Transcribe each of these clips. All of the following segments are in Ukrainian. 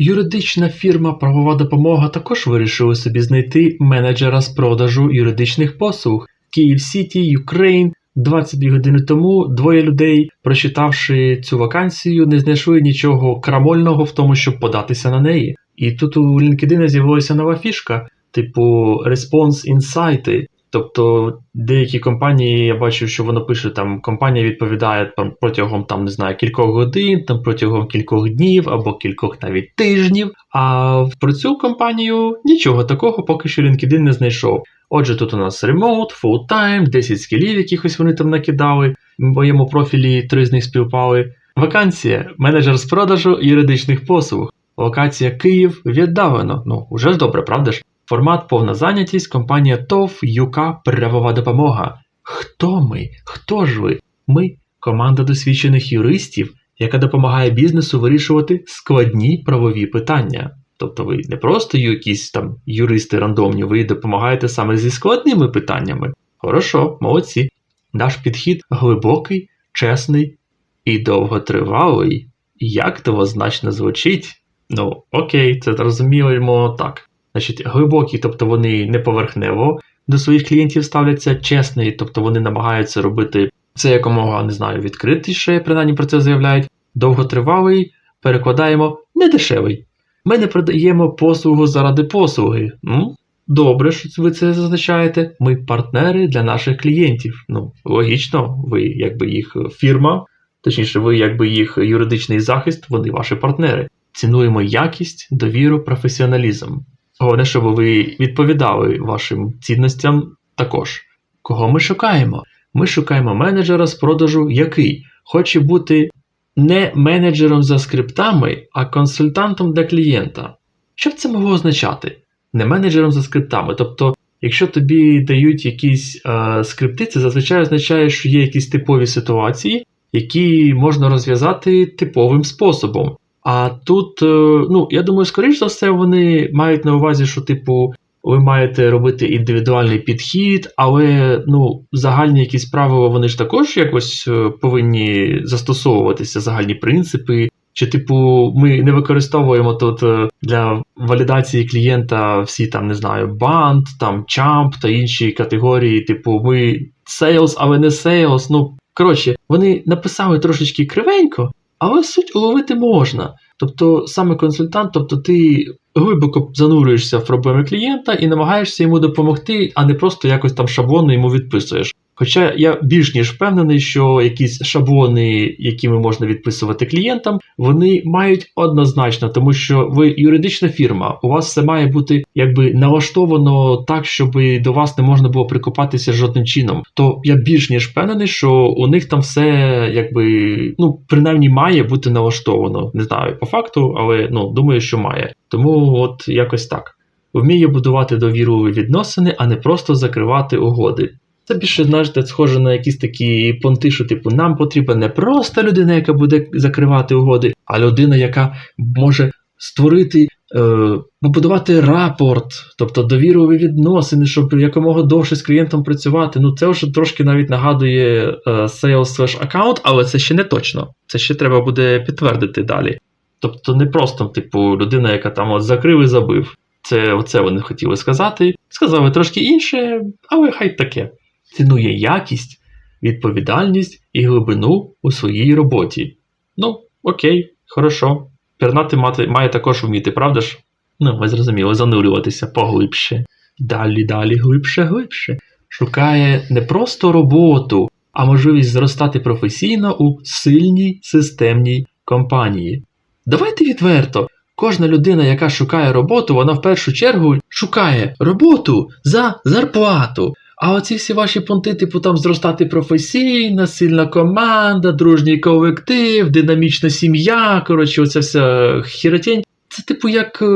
Юридична фірма Правова допомога також вирішила собі знайти менеджера з продажу юридичних послуг. Київ Сіті, Юкрейн. 22 години тому двоє людей, прочитавши цю вакансію, не знайшли нічого крамольного в тому, щоб податися на неї. І тут у LinkedIn з'явилася нова фішка, типу Response Insight. Тобто деякі компанії, я бачу, що воно пише там, компанія відповідає протягом там, не знаю, кількох годин, там протягом кількох днів або кількох навіть тижнів. А про цю компанію нічого такого поки що LinkedIn не знайшов. Отже, тут у нас remote, full-time, 10 скілів, якихось вони там накидали. В моєму профілі три з них співпали. Вакансія менеджер з продажу юридичних послуг. Локація Київ віддалено. Ну, уже ж добре, правда ж? Формат повна зайнятість, компанія ТОВ, ЮК, правова допомога. Хто ми? Хто ж ви? Ми команда досвідчених юристів, яка допомагає бізнесу вирішувати складні правові питання. Тобто ви не просто якісь там юристи рандомні, ви допомагаєте саме зі складними питаннями. Хорошо, молодці. Наш підхід глибокий, чесний і довготривалий. Як двозначно звучить? Ну, окей, це розуміємо так. Значить, глибокі, тобто вони не поверхнево до своїх клієнтів ставляться, чесний, тобто вони намагаються робити це якомога не знаю, відкритіше, принаймні про це заявляють. Довготривалий, перекладаємо недешевий. Ми не продаємо послугу заради послуги. Ну, добре, що ви це зазначаєте. Ми партнери для наших клієнтів. Ну, логічно, ви якби їх фірма, точніше, ви якби їх юридичний захист, вони ваші партнери. Цінуємо якість, довіру, професіоналізм. Головне, щоб ви відповідали вашим цінностям також. Кого ми шукаємо? Ми шукаємо менеджера з продажу, який хоче бути не менеджером за скриптами, а консультантом для клієнта. Що б це могло означати? Не менеджером за скриптами. Тобто, якщо тобі дають якісь е, скрипти, це зазвичай означає, що є якісь типові ситуації, які можна розв'язати типовим способом. А тут, е, ну, я думаю, скоріш за все, вони мають на увазі, що, типу, ви маєте робити індивідуальний підхід, але ну, загальні якісь правила вони ж також якось е, повинні застосовуватися, загальні принципи. Чи, типу, ми не використовуємо тут е, для валідації клієнта всі там, не знаю, банд, там чамп та інші категорії, типу, ми sales, але не sales. Ну, коротше, вони написали трошечки кривенько, але суть уловити можна. Тобто, саме консультант, тобто ти глибоко занурюєшся в проблеми клієнта і намагаєшся йому допомогти, а не просто якось там шаблонно йому відписуєш. Хоча я більш ніж впевнений, що якісь шаблони, якими можна відписувати клієнтам, вони мають однозначно, тому що ви юридична фірма, у вас все має бути якби налаштовано так, щоб до вас не можна було прикопатися жодним чином. То я більш ніж впевнений, що у них там все якби ну принаймні має бути налаштовано. Не знаю по факту, але ну думаю, що має. Тому от якось так. Вміє будувати довірливі відносини, а не просто закривати угоди. Це більше, знаєте, схоже на якісь такі понти, що типу нам потрібна не просто людина, яка буде закривати угоди, а людина, яка може створити, е, побудувати рапорт, тобто довірливі відносини, щоб якомога довше з клієнтом працювати. Ну це вже трошки навіть нагадує е, sales slash account, але це ще не точно. Це ще треба буде підтвердити далі. Тобто не просто, типу, людина, яка там от закрив і забив. Це оце вони хотіли сказати. Сказали трошки інше, але хай таке цінує якість, відповідальність і глибину у своїй роботі. Ну, окей, хорошо. Пернати мати має також вміти, правда ж? Ну, ви зрозуміли, занурюватися поглибше. Далі, далі, глибше, глибше. Шукає не просто роботу, а можливість зростати професійно у сильній системній компанії. Давайте відверто. Кожна людина, яка шукає роботу, вона в першу чергу шукає роботу за зарплату. А оці всі ваші понти, типу там зростати професійно, сильна команда, дружній колектив, динамічна сім'я. Коротше, оця вся хіротень. Це, типу, як е,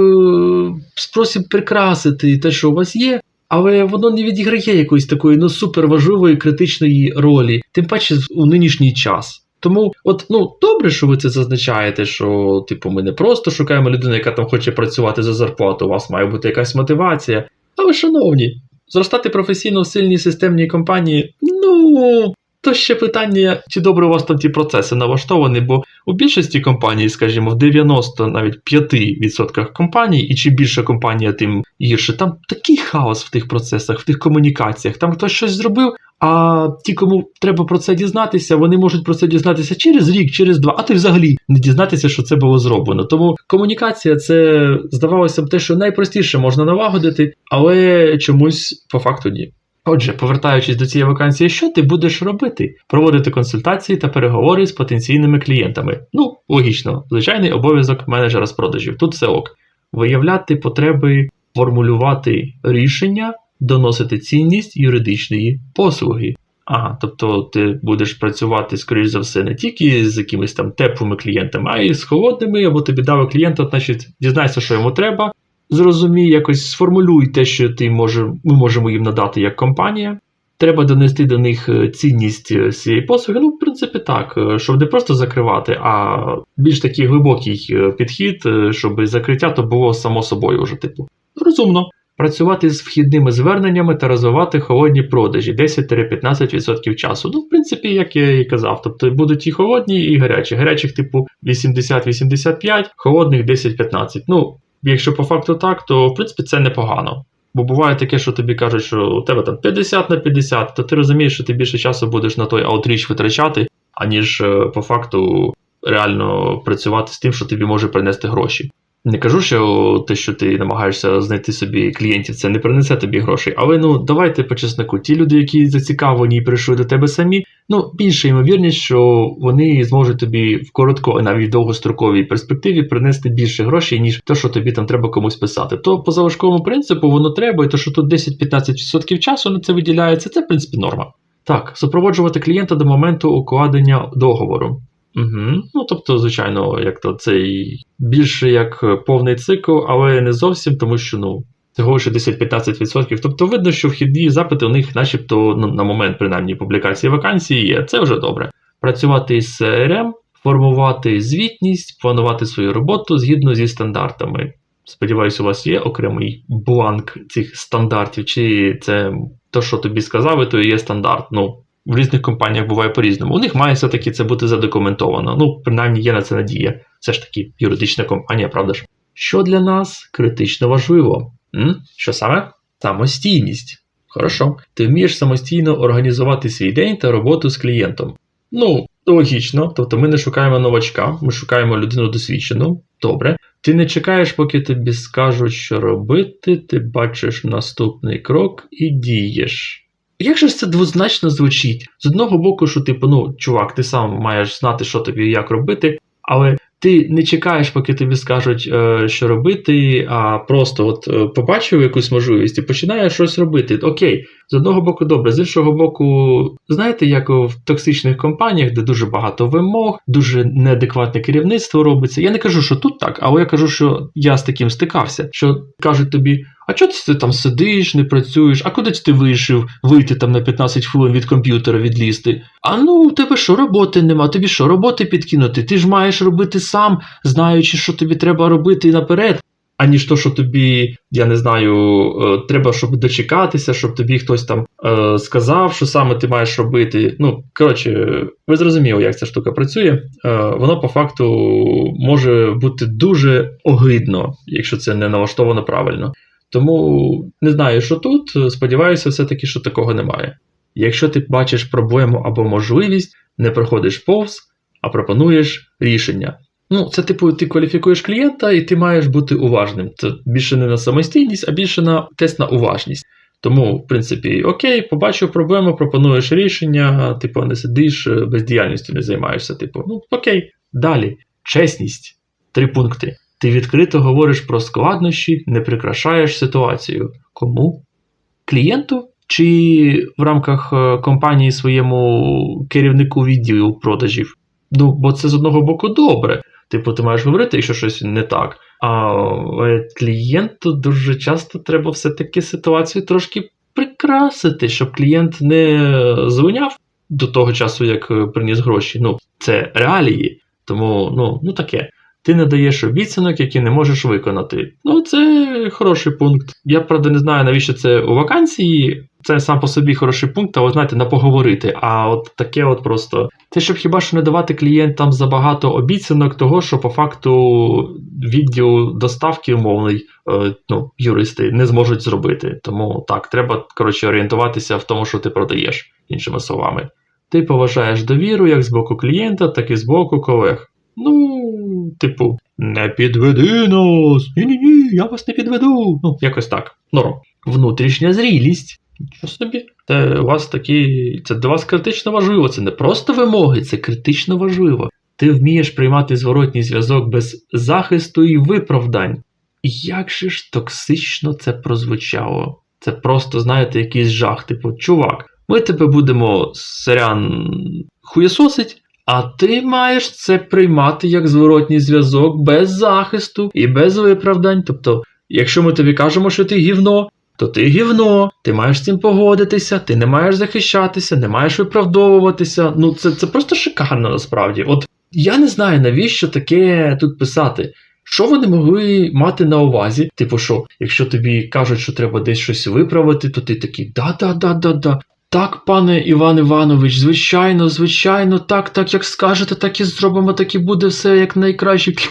спосіб прикрасити те, що у вас є, але воно не відіграє якоїсь такої ну суперважливої критичної ролі, тим паче у нинішній час. Тому, от ну добре, що ви це зазначаєте, що типу ми не просто шукаємо людину, яка там хоче працювати за зарплату. У вас має бути якась мотивація. Але, шановні, зростати професійно в сильній системній компанії, ну То ще питання, чи добре у вас там ті процеси налаштовані, бо у більшості компаній, скажімо, в 90 навіть 5% компаній, і чим більше компанія, тим гірше. Там такий хаос в тих процесах, в тих комунікаціях. Там хтось щось зробив, а ті, кому треба про це дізнатися, вони можуть про це дізнатися через рік, через два, а ти взагалі не дізнатися, що це було зроблено. Тому комунікація це здавалося б те, що найпростіше можна налагодити, але чомусь по факту ні. Отже, повертаючись до цієї вакансії, що ти будеш робити? Проводити консультації та переговори з потенційними клієнтами. Ну, логічно, звичайний обов'язок менеджера з продажів. Тут все ок. Виявляти потреби, формулювати рішення, доносити цінність юридичної послуги. Ага, тобто ти будеш працювати, скоріш за все, не тільки з якимись там теплими клієнтами, а й з холодними, або тобі дали клієнта, значить, дізнайся, що йому треба, зрозумій, якось сформулюй те, що ти може, ми можемо їм надати як компанія. Треба донести до них е, цінність е, цієї послуги. Ну, в принципі, так, е, щоб не просто закривати, а більш такий глибокий підхід, щоб закриття то було само собою вже, типу. Розумно. Працювати з вхідними зверненнями та розвивати холодні продажі 10-15% часу. Ну, в принципі, як я і казав, тобто будуть і холодні, і гарячі. Гарячих, типу, 80-85, холодних 10-15. Ну, якщо по факту так, то в принципі це непогано. Бо буває таке, що тобі кажуть, що у тебе там 50 на 50, то ти розумієш, що ти більше часу будеш на той аутріч витрачати, аніж е, по факту реально працювати з тим, що тобі може принести гроші. Не кажу, що те, що ти намагаєшся знайти собі клієнтів, це не принесе тобі грошей. Але ну давайте по чесноку, ті люди, які зацікавлені і прийшли до тебе самі, ну більше ймовірність, що вони зможуть тобі в коротко, а навіть в довгостроковій перспективі принести більше грошей, ніж те, що тобі там треба комусь писати. То по залишковому принципу воно треба, і то, що тут 10-15% часу на це виділяється, це в принципі норма. Так, супроводжувати клієнта до моменту укладення договору. Угу. Ну, тобто, звичайно, як то цей більше як повний цикл, але не зовсім, тому що ну. Цього лише 10-15%. Тобто видно, що вхідні запити у них, начебто, ну, на момент принаймні публікації вакансії є. Це вже добре. Працювати із CRM, формувати звітність, планувати свою роботу згідно зі стандартами. Сподіваюсь, у вас є окремий бланк цих стандартів, чи це то, що тобі сказали, то є стандарт. Ну, в різних компаніях буває по-різному. У них має все-таки це бути задокументовано. Ну, принаймні є на це надія. Це ж таки юридична компанія, правда ж? Що для нас критично важливо? М? Що саме? Самостійність. Хорошо. Ти вмієш самостійно організувати свій день та роботу з клієнтом. Ну, логічно, тобто ми не шукаємо новачка, ми шукаємо людину досвідчену. Добре. Ти не чекаєш, поки тобі скажуть, що робити, ти бачиш наступний крок і дієш. Як же ж це двозначно звучить? З одного боку, що типу, ну, чувак, ти сам маєш знати, що тобі і як робити, але ти не чекаєш, поки тобі скажуть, е, що робити, а просто от е, побачив якусь можливість і починаєш щось робити. Окей, з одного боку, добре, з іншого боку, знаєте, як в токсичних компаніях, де дуже багато вимог, дуже неадекватне керівництво робиться. Я не кажу, що тут так, але я кажу, що я з таким стикався, що кажуть тобі. А чого ти там сидиш, не працюєш? А куди ти вийшов вийти там на 15 хвилин від комп'ютера відлізти? А ну у тебе що роботи нема? Тобі що роботи підкинути? Ти ж маєш робити сам, знаючи, що тобі треба робити наперед. Аніж то, що тобі, я не знаю, е, треба, щоб дочекатися, щоб тобі хтось там е, сказав, що саме ти маєш робити. Ну, коротше, ви зрозуміли, як ця штука працює. Е, воно по факту може бути дуже огидно, якщо це не налаштовано правильно. Тому не знаю, що тут. Сподіваюся, все-таки, що такого немає. Якщо ти бачиш проблему або можливість, не проходиш повз, а пропонуєш рішення. Ну, це типу, ти кваліфікуєш клієнта, і ти маєш бути уважним. Це більше не на самостійність, а більше на тест на уважність. Тому, в принципі, окей, побачив проблему, пропонуєш рішення, типу, не сидиш, бездіяльністю не займаєшся. Типу, ну окей. Далі. Чесність. Три пункти. Ти відкрито говориш про складнощі, не прикрашаєш ситуацію. Кому? Клієнту чи в рамках е, компанії своєму керівнику відділу продажів? Ну, бо це з одного боку добре. Типу, ти маєш говорити, якщо щось не так. А клієнту дуже часто треба все-таки ситуацію трошки прикрасити, щоб клієнт не звиняв до того часу, як приніс гроші. Ну, це реалії. Тому, ну, ну таке. Ти не даєш обіцянок, які не можеш виконати. Ну, це хороший пункт. Я правда не знаю, навіщо це у вакансії. Це сам по собі хороший пункт, а от знаєте, на поговорити. А от таке от просто. Це щоб хіба що не давати клієнтам забагато обіцянок, того, що по факту відділ доставки умовний, е, ну, юристи не зможуть зробити. Тому так, треба коротше орієнтуватися в тому, що ти продаєш, іншими словами. Ти поважаєш довіру як з боку клієнта, так і з боку колег. Ну, типу, не підведи нас. Ні-ні-ні, я вас не підведу. Ну, якось так. Норм. Внутрішня зрілість. Що собі? Це у вас такі. Це для вас критично важливо. Це не просто вимоги, це критично важливо. Ти вмієш приймати зворотній зв'язок без захисту і виправдань. Як же ж токсично це прозвучало? Це просто, знаєте, якийсь жах. Типу, чувак, ми тебе будемо сорян хуєсосить, а ти маєш це приймати як зворотній зв'язок без захисту і без виправдань. Тобто, якщо ми тобі кажемо, що ти гівно, то ти гівно, ти маєш з цим погодитися, ти не маєш захищатися, не маєш виправдовуватися. Ну, це, це просто шикарно насправді. От я не знаю, навіщо таке тут писати. Що вони могли мати на увазі? Типу, що, якщо тобі кажуть, що треба десь щось виправити, то ти такий да-да-да-да-да. Так, пане Іван Іванович, звичайно, звичайно, так, так як скажете, так і зробимо, так і буде все як найкраще.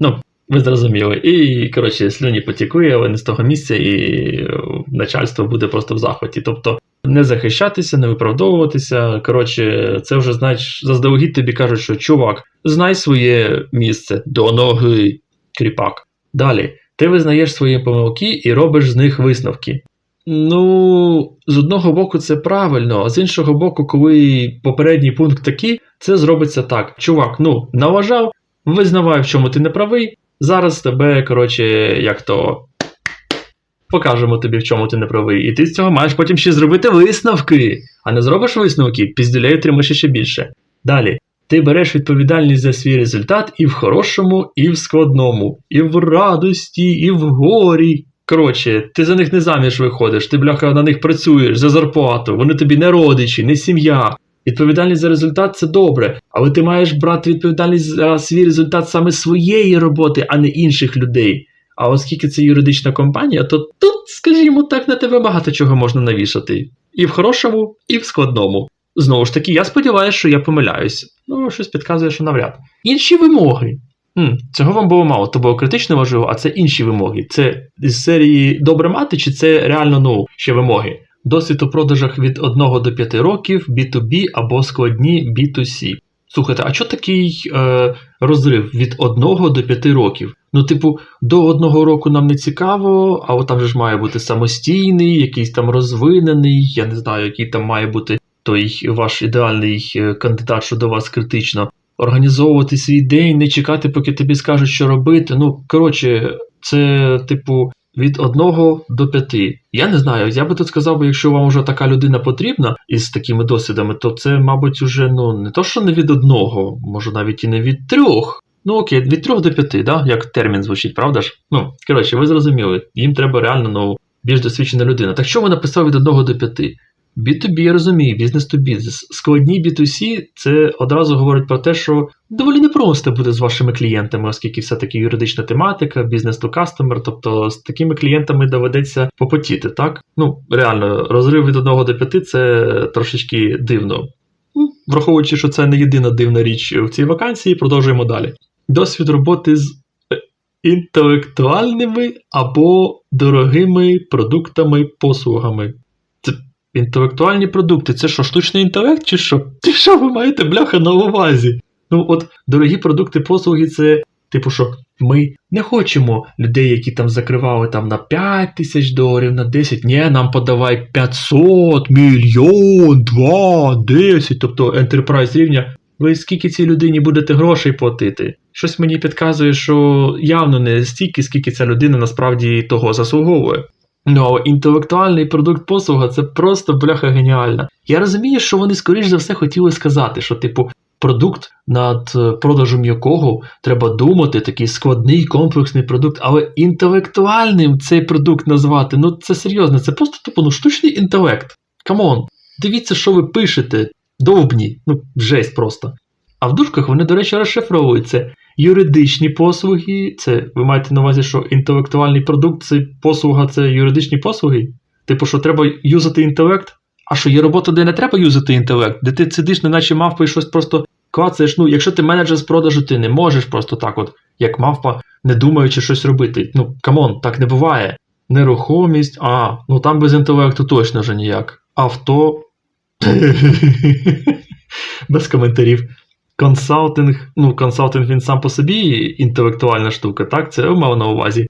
Ну, ви зрозуміли. І, коротше, слюні потікує, але не з того місця, і е, начальство буде просто в захваті. Тобто не захищатися, не виправдовуватися. Коротше, це вже знаєш, заздалегідь тобі кажуть, що чувак, знай своє місце до ноги, кріпак. Далі, ти визнаєш свої помилки і робиш з них висновки. Ну, з одного боку, це правильно, а з іншого боку, коли попередній пункт такий, це зробиться так. Чувак, ну, наважав, визнавай, в чому ти не правий. Зараз тебе, коротше, як то. Покажемо тобі, в чому ти не правий. І ти з цього маєш потім ще зробити висновки. А не зробиш висновки, піздюлей отримаєш ще більше. Далі. Ти береш відповідальність за свій результат і в хорошому, і в складному, і в радості, і в горі. Коротше, ти за них не заміж виходиш, ти бляха на них працюєш за зарплату, вони тобі не родичі, не сім'я. Відповідальність за результат це добре, але ти маєш брати відповідальність за свій результат саме своєї роботи, а не інших людей. А оскільки це юридична компанія, то тут, скажімо так, на тебе багато чого можна навішати. І в хорошому, і в складному. Знову ж таки, я сподіваюся, що я помиляюсь. Ну, щось підказує, що навряд. Інші вимоги. Хм, цього вам було мало, то було критично важливо, а це інші вимоги. Це з серії добре мати, чи це реально ну, ще вимоги? Досвід у продажах від 1 до 5 років, B2B або складні B2C. Слухайте, а що такий е, розрив від 1 до 5 років? Ну, типу, до одного року нам не цікаво, а от там же ж має бути самостійний, якийсь там розвинений, я не знаю, який там має бути той ваш ідеальний е, кандидат, що до вас критично. Організовувати свій день, не чекати, поки тобі скажуть, що робити. Ну, коротше, це, типу, від 1 до 5. Я не знаю, я би тут сказав, якщо вам вже така людина потрібна із такими досвідами, то це, мабуть, уже ну, не то, що не від одного, може навіть і не від трьох. Ну окей, від 3 до 5, да? як термін звучить, правда ж? Ну, коротше, ви зрозуміли, їм треба реально ну, більш досвідчена людина. Так що ви написав від 1 до 5? B2B я розумію, бізнес to бізнес. Складні B2C це одразу говорить про те, що доволі непросто буде з вашими клієнтами, оскільки все-таки юридична тематика, бізнес to customer, тобто з такими клієнтами доведеться попотіти, так? Ну, реально, розрив від 1 до 5 це трошечки дивно. Ну, Враховуючи, що це не єдина дивна річ в цій вакансії, продовжуємо далі. Досвід роботи з е, інтелектуальними або дорогими продуктами, послугами. Інтелектуальні продукти. Це що, штучний інтелект, чи що? Ти що ви маєте бляха на увазі? Ну, от дорогі продукти, послуги, це, типу, що ми не хочемо людей, які там закривали там на 5 тисяч доларів, на 10. Ні, нам подавай 500, мільйон, 2, 10, тобто enterprise рівня. Ви скільки цій людині будете грошей платити? Щось мені підказує, що явно не стільки, скільки ця людина насправді того заслуговує. Ну, інтелектуальний продукт послуга це просто бляха геніально. Я розумію, що вони, скоріш за все, хотіли сказати, що, типу, продукт, над е, продажем якого треба думати, такий складний комплексний продукт, але інтелектуальним цей продукт назвати, ну це серйозно, це просто типу ну, штучний інтелект. Камон, дивіться, що ви пишете, довбні, ну, жесть просто. А в дужках вони, до речі, розшифровуються юридичні послуги. Це ви маєте на увазі, що інтелектуальний продукт це послуга, це юридичні послуги? Типу, що треба юзати інтелект? А що є робота, де не треба юзати інтелект, де ти сидиш, неначе мавпа і щось просто клацаєш. Ну, якщо ти менеджер з продажу, ти не можеш просто так, от, як мавпа, не думаючи щось робити. Ну, камон, так не буває. Нерухомість, а, ну там без інтелекту точно вже ніяк. Авто. Без коментарів. Консалтинг. Ну, консалтинг він сам по собі інтелектуальна штука, так? Це мав на увазі.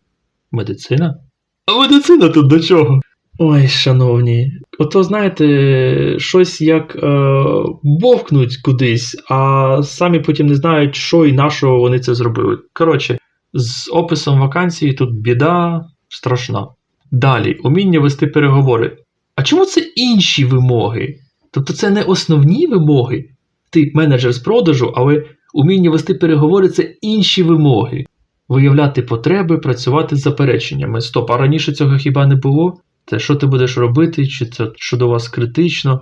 Медицина? А медицина тут до чого? Ой, шановні, ото знаєте, щось як е, бовкнуть кудись, а самі потім не знають, що і на що вони це зробили. Коротше, з описом вакансії тут біда страшна. Далі, уміння вести переговори. А чому це інші вимоги? Тобто це не основні вимоги. Ти менеджер з продажу, але уміння вести переговори це інші вимоги. Виявляти потреби, працювати з запереченнями. Стоп, а раніше цього хіба не було? Це що ти будеш робити, чи це що до вас критично?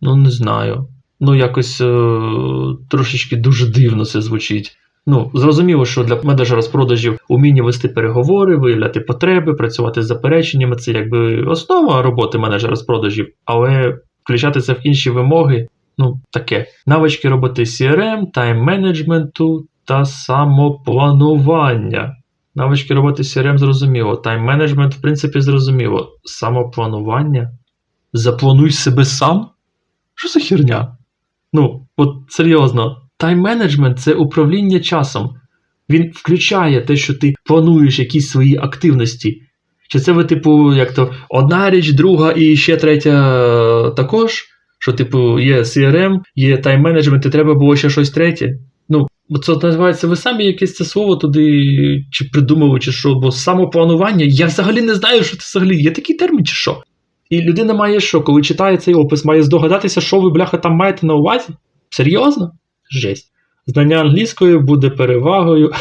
Ну, не знаю. Ну, якось е- трошечки дуже дивно це звучить. Ну, зрозуміло, що для менеджера з продажів уміння вести переговори, виявляти потреби, працювати з запереченнями це якби основа роботи менеджера з продажів, але включати це в інші вимоги, ну, таке. Навички роботи CRM, тайм-менеджменту та самопланування. Навички роботи CRM зрозуміло. Тайм-менеджмент, в принципі, зрозуміло. Самопланування? Заплануй себе сам? Що за херня? Ну, от серйозно, тайм-менеджмент це управління часом. Він включає те, що ти плануєш якісь свої активності. Чи це ви, типу, як то одна річ, друга і ще третя також? Що, типу, є CRM, є тайм-менеджмент, і треба було ще щось третє. Ну, це називається, ви самі якесь це слово туди чи придумали, чи що, бо самопланування, я взагалі не знаю, що це взагалі є такий термін, чи що. І людина має що, коли читає цей опис, має здогадатися, що ви, бляха, там маєте на увазі? Серйозно? Жесть. Знання англійської буде перевагою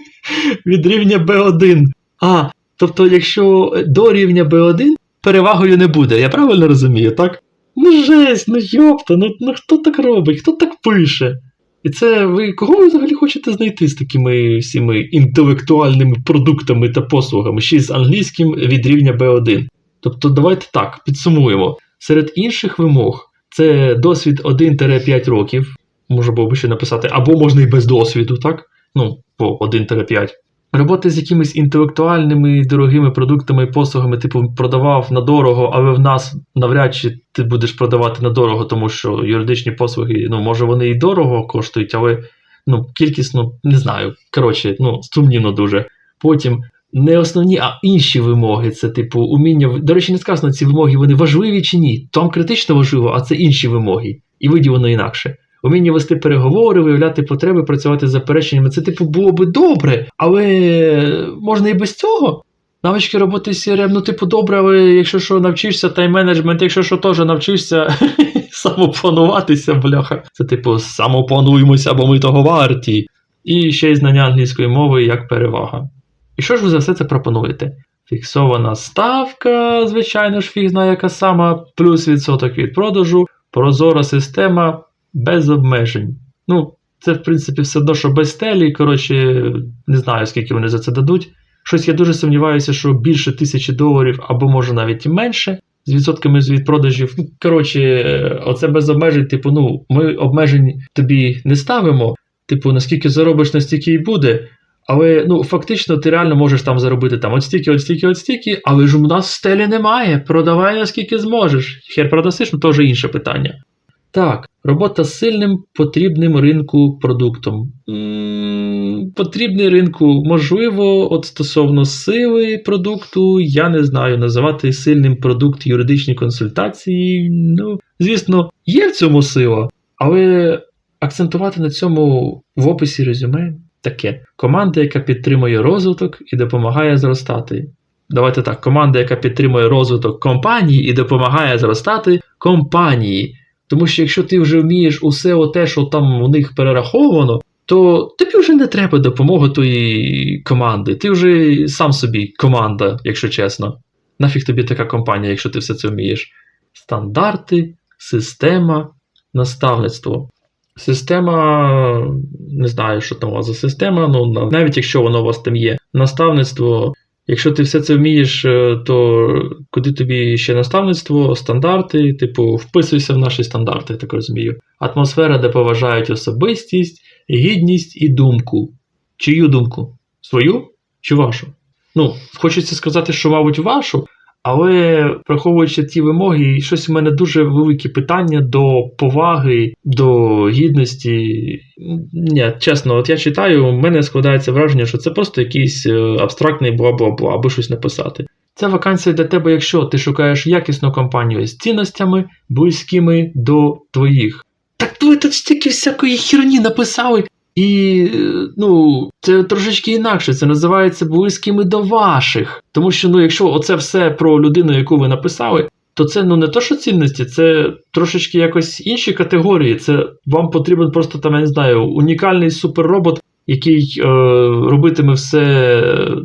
від рівня B1. А, тобто, якщо до рівня B1 перевагою не буде, я правильно розумію, так? Ну жесть, ну йопта, ну, ну хто так робить, хто так пише? І це ви кого ви взагалі хочете знайти з такими всіми інтелектуальними продуктами та послугами, ще й з англійським від рівня B1? Тобто, давайте так, підсумуємо. Серед інших вимог це досвід 1-5 років, можна було би ще написати, або можна і без досвіду, так? Ну, по 1-5. Роботи з якимись інтелектуальними дорогими продуктами і послугами, типу, продавав на дорого, але в нас навряд чи ти будеш продавати на дорого, тому що юридичні послуги, ну, може, вони і дорого коштують, але ну, кількісно не знаю. Коротше, ну, сумнівно дуже. Потім не основні, а інші вимоги. Це, типу, уміння. До речі, не сказано, ці вимоги вони важливі чи ні. Там критично важливо, а це інші вимоги. І виділено інакше. Уміння вести переговори, виявляти потреби, працювати з запереченнями. Це, типу, було би добре, але можна і без цього. Навички роботи з CRM, ну, типу, добре, але якщо що навчишся, тайм-менеджмент, якщо що теж навчишся самоплануватися, бляха. Це, типу, самоплануємося, бо ми того варті. І ще й знання англійської мови як перевага. І що ж ви за все це пропонуєте? Фіксована ставка, звичайно ж, фіг яка сама, плюс відсоток від продажу, прозора система без обмежень. Ну, це, в принципі, все одно, що без стелі. Коротше, не знаю, скільки вони за це дадуть. Щось я дуже сумніваюся, що більше тисячі доларів, або може навіть і менше, з відсотками від продажів. Ну, коротше, оце без обмежень, типу, ну, ми обмежень тобі не ставимо. Типу, наскільки заробиш, настільки і буде. Але ну, фактично ти реально можеш там заробити там от стільки, от стільки, от стільки, але ж у нас стелі немає. Продавай наскільки зможеш. Хер продасиш, ну теж інше питання. Так, робота з сильним потрібним ринку продуктом. Потрібний ринку, можливо, от стосовно сили продукту, я не знаю, називати сильним продукт юридичні консультації. Ну, звісно, є в цьому сила, але акцентувати на цьому в описі резюме таке. Команда, яка підтримує розвиток і допомагає зростати. Давайте так, команда, яка підтримує розвиток компанії і допомагає зростати компанії. Тому що якщо ти вже вмієш усе те, що там у них перераховано, то тобі вже не треба допомоги тої команди. Ти вже сам собі команда, якщо чесно. Нафіг тобі така компанія, якщо ти все це вмієш. Стандарти, система, наставництво. система, не знаю, що там у вас за система, ну навіть якщо воно у вас там є, наставництво. Якщо ти все це вмієш, е, то куди тобі ще наставництво, стандарти, типу, вписуйся в наші стандарти, так розумію. Атмосфера, де поважають особистість, гідність і думку. Чию думку? Свою чи вашу? Ну, хочеться сказати, що, мабуть, вашу, але враховуючи ті вимоги, щось у мене дуже великі питання до поваги, до гідності. Ні, чесно, от я читаю, у мене складається враження, що це просто якийсь е, абстрактний бла-бла-бла, аби щось написати. Ця вакансія для тебе, якщо ти шукаєш якісну компанію з цінностями, близькими до твоїх. Так ви тут стільки всякої херні написали. І ну, це трошечки інакше. Це називається близькими до ваших. Тому що, ну, якщо оце все про людину, яку ви написали, то це ну не то, що цінності, це трошечки якось інші категорії. Це вам потрібен просто там, я не знаю, унікальний суперробот, який е, робитиме все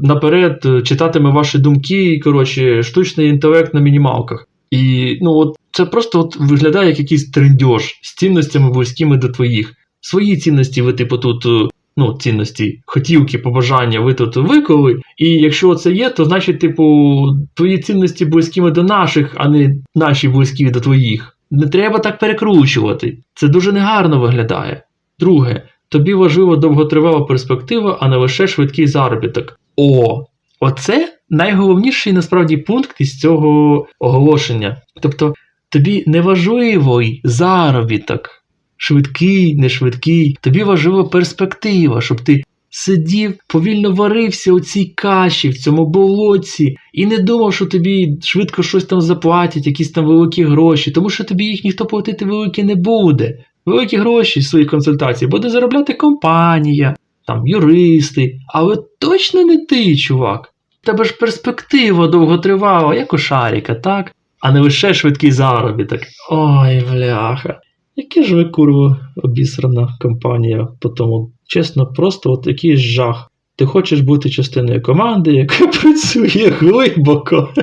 наперед, читатиме ваші думки, коротше, штучний інтелект на мінімалках. І ну, от це просто от виглядає як якийсь трендьож з цінностями близькими до твоїх. Свої цінності ви, типу, тут, е, ну, цінності, хотілки, побажання, ви тут виклали. І якщо це є, то значить, типу, твої цінності близькими до наших, а не наші близькі до твоїх. Не треба так перекручувати. Це дуже негарно виглядає. Друге, тобі важлива довготривала перспектива, а не лише швидкий заробіток. О, оце найголовніший насправді пункт із цього оголошення. Тобто, тобі не важливий заробіток швидкий, не швидкий. Тобі важлива перспектива, щоб ти сидів, повільно варився у цій каші, в цьому болоці, і не думав, що тобі швидко щось там заплатять, якісь там великі гроші, тому що тобі їх ніхто платити великі не буде. Великі гроші з своїх консультацій буде заробляти компанія, там юристи, але точно не ти, чувак. Тебе ж перспектива довготривала, як у шаріка, так? А не лише швидкий заробіток. Ой, бляха. Яке ж ви, курво, обісрана компанія по тому. Чесно, просто от якийсь жах. Ти хочеш бути частиною команди, яка працює глибоко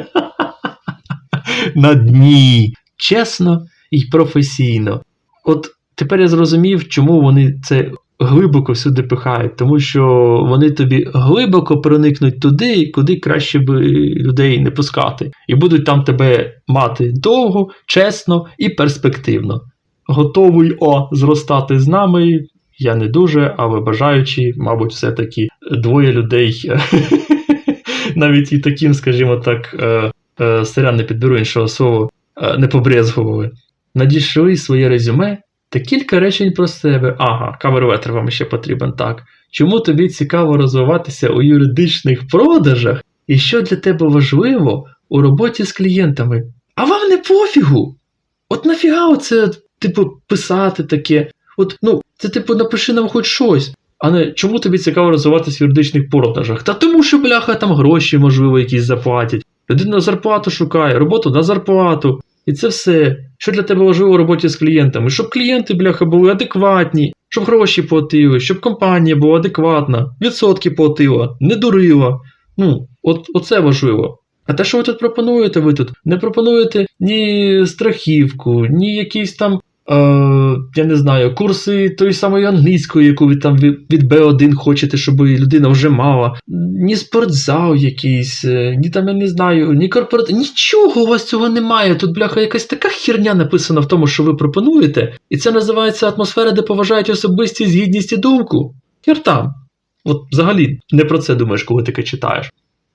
на дні, чесно і професійно. От тепер я зрозумів, чому вони це глибоко всюди пихають, тому що вони тобі глибоко проникнуть туди, куди краще би людей не пускати, і будуть там тебе мати довго, чесно і перспективно готовий о зростати з нами. Я не дуже, але бажаючи, мабуть, все-таки двоє людей, навіть і таким, скажімо так, е, е, не підберу іншого слова, е, не побрезгували. Надійшли своє резюме та кілька речень про себе. Ага, камерветер вам ще потрібен, так. Чому тобі цікаво розвиватися у юридичних продажах? І що для тебе важливо у роботі з клієнтами? А вам не пофігу! От нафіга оце типу, писати таке. От, ну, це типу, напиши нам хоч щось. А не чому тобі цікаво розвиватися в юридичних продажах? Та тому, що, бляха, там гроші, можливо, якісь заплатять. Людина на зарплату шукає, роботу на зарплату. І це все. Що для тебе важливо у роботі з клієнтами? Щоб клієнти, бляха, були адекватні, щоб гроші платили, щоб компанія була адекватна, відсотки платила, не дурила. Ну, от, оце важливо. А те, що ви тут пропонуєте, ви тут не пропонуєте ні страхівку, ні якісь там, я не знаю, курси тої самої англійської, яку ви там від від B1 хочете, щоб людина вже мала, ні спортзал якийсь, е, ні там, я не знаю, ні корпоратив. Нічого у вас цього немає. Тут, бляха, якась така херня написана в тому, що ви пропонуєте, і це називається атмосфера, де поважають особистість, гідність і думку. Хер там. От взагалі не про це думаєш, коли таке читаєш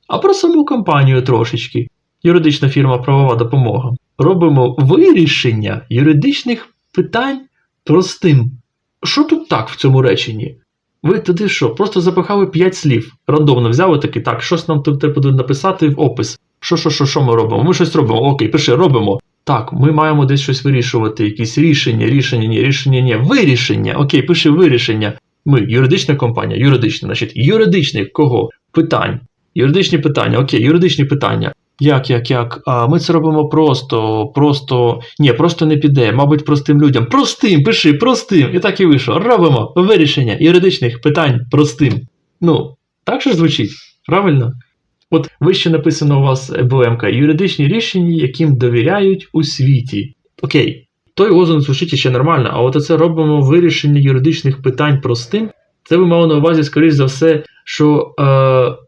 а про саму компанію трошечки. Юридична фірма правова допомога. Робимо вирішення юридичних питань простим. Що тут так в цьому реченні? Ви туди що? Просто запихали 5 слів. Рандомно взяли таки, так, щось нам тут треба написати в опис. Що, що, що, що ми робимо? Ми щось робимо. Окей, пиши, робимо. Так, ми маємо десь щось вирішувати, якісь рішення, рішення, ні, рішення, ні, вирішення. Окей, пиши вирішення. Ми юридична компанія, юридична, значить, юридичних кого? Питань. Юридичні питання, окей, юридичні питання. Як, як, як? А, Ми це робимо просто, просто. Ні, просто не піде. Мабуть, простим людям. Простим, пиши, простим. І так і вийшло. Робимо вирішення юридичних питань простим. Ну, так же звучить, правильно? От вище написано у вас БМК юридичні рішення, яким довіряють у світі. Окей. той лозунг звучить ще нормально, а от оце робимо вирішення юридичних питань простим. Це ви мали на увазі, скоріш за все, що е,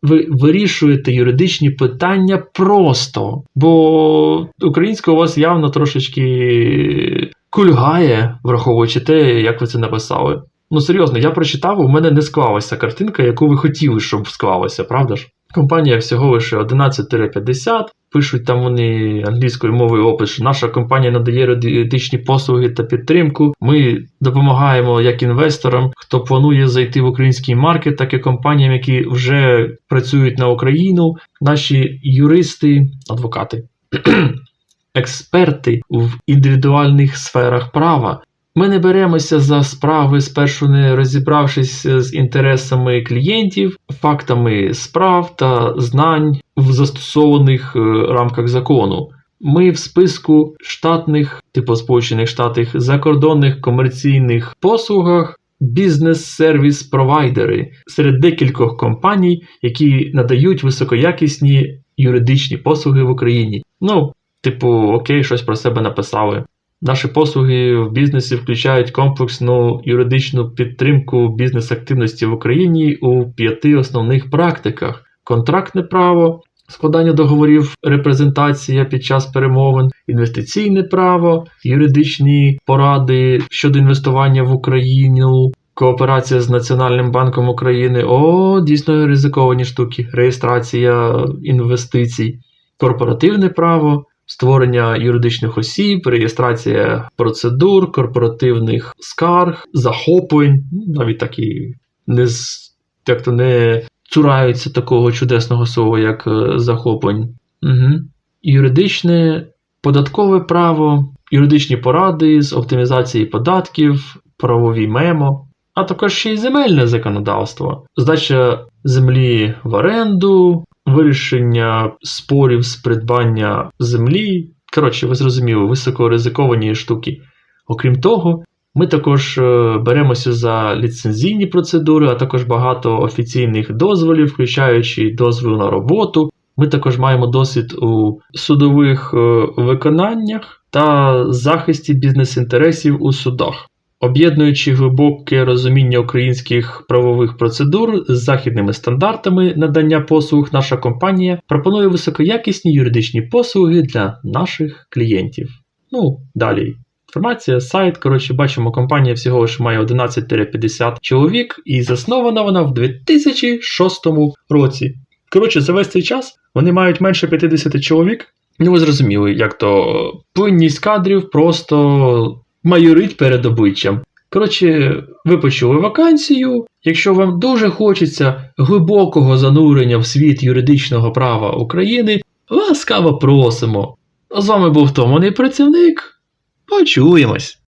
ви вирішуєте юридичні питання просто. Бо українська у вас явно трошечки кульгає, враховуючи те, як ви це написали. Ну серйозно, я прочитав, у мене не склалася картинка, яку ви хотіли, щоб склалася, правда ж? Компанія всього лише 11-50. Пишуть там вони англійською мовою опис, що наша компанія надає юридичні послуги та підтримку. Ми допомагаємо як інвесторам, хто планує зайти в український маркет, так і компаніям, які вже працюють на Україну. Наші юристи, адвокати, експерти в індивідуальних сферах права. Ми не беремося за справи, спершу не розібравшись з інтересами клієнтів, фактами справ та знань в застосованих е, рамках закону. Ми в списку штатних, типу Сполучених Штатів, закордонних комерційних послугах бізнес-сервіс провайдери серед декількох компаній, які надають високоякісні юридичні послуги в Україні. Ну, типу, окей, щось про себе написали. Наші послуги в бізнесі включають комплексну юридичну підтримку бізнес-активності в Україні у п'яти основних практиках: контрактне право, складання договорів, репрезентація під час перемовин, інвестиційне право, юридичні поради щодо інвестування в Україну. Кооперація з Національним банком України. О, дійсно ризиковані штуки. Реєстрація інвестицій, корпоративне право, створення юридичних осіб, реєстрація процедур, корпоративних скарг, захоплень, навіть такі не як то не цураються такого чудесного слова, як е, захоплень. Угу. Юридичне, податкове право, юридичні поради з оптимізації податків, правові мемо, а також ще й земельне законодавство, здача землі в оренду, вирішення спорів з придбання землі. Коротше, ви зрозуміли, високоризиковані штуки. Окрім того, ми також е, беремося за ліцензійні процедури, а також багато офіційних дозволів, включаючи дозвіл на роботу. Ми також маємо досвід у судових е, виконаннях та захисті бізнес-інтересів у судах. Об'єднуючи глибоке розуміння українських правових процедур з західними стандартами надання послуг, наша компанія пропонує високоякісні юридичні послуги для наших клієнтів. Ну, далі. Інформація, сайт. Коротше, бачимо, компанія всього лише має 11-50 чоловік, і заснована вона в 2006 році. Коротше, за весь цей час вони мають менше 50 чоловік. Ну, ви зрозуміли, як то плинність кадрів просто майорить перед обличчям. Коротше, ви почули вакансію. Якщо вам дуже хочеться глибокого занурення в світ юридичного права України, ласкаво просимо. З вами був Томаний працівник. Почуємось!